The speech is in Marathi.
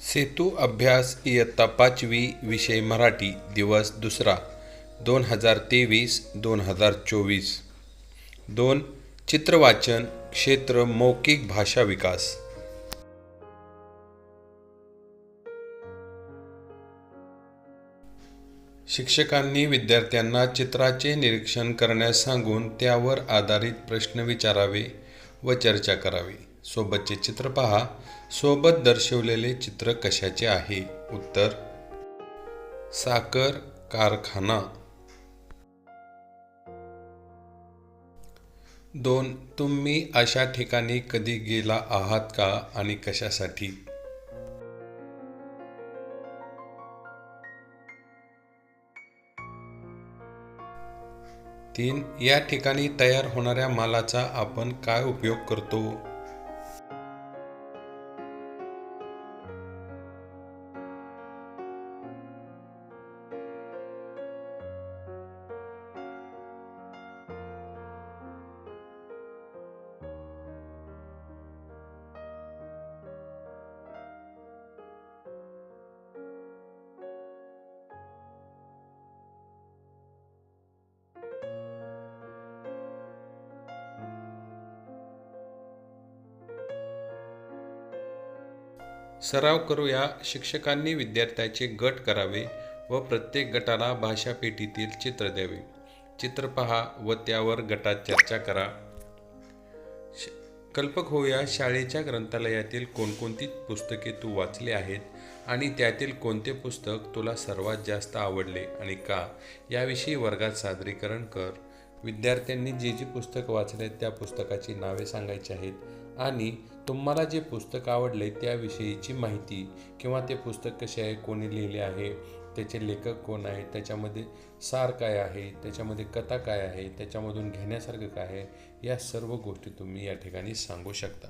सेतू अभ्यास इयत्ता पाचवी विषय मराठी दिवस दुसरा दोन हजार तेवीस दोन हजार चोवीस. दोन चित्रवाचन क्षेत्र मौखिक भाषा विकास. शिक्षकांनी विद्यार्थ्यांना चित्राचे निरीक्षण करण्यास सांगून त्यावर आधारित प्रश्न विचारावे व चर्चा करावी. सोबतचे चित्र पहा. सोबत दर्शवलेले चित्र कशाचे आहे? उत्तर साखर कारखाना. दोन तुम्ही अशा ठिकाणी कधी गेला आहात का आणि कशासाठी? तीन या ठिकाणी तयार होणाऱ्या मालाचा आपण काय उपयोग करतो? सराव करूया शिक्षकांनी विद्यार्थ्याचे गट करावे व प्रत्येक गटाला भाषापेटीतील चित्र द्यावे. चित्र पहा व त्यावर गटात चर्चा करा. श- कल्पक होऊया शाळेच्या ग्रंथालयातील कोणकोणती पुस्तके तू वाचली आहेत आणि त्यातील कोणते पुस्तक तुला सर्वात जास्त आवडले आणि का? याविषयी वर्गात सादरीकरण कर. विद्यार्थ्यांनी जे जे पुस्तक वाचले त्या पुस्तकाची नावे सांगायची आहेत. आणि तुम्हाला जे पुस्तक आवडले त्याविषयीची माहिती किंवा ते पुस्तक कसे आहे कोणी लिहिले आहे त्याचे लेखक कोण आहे त्याच्यामध्ये सार काय आहे त्याच्यामध्ये कथा काय आहे त्याच्यामधून घेण्यासारखं काय आहे या सर्व गोष्टी तुम्ही या ठिकाणी सांगू शकता.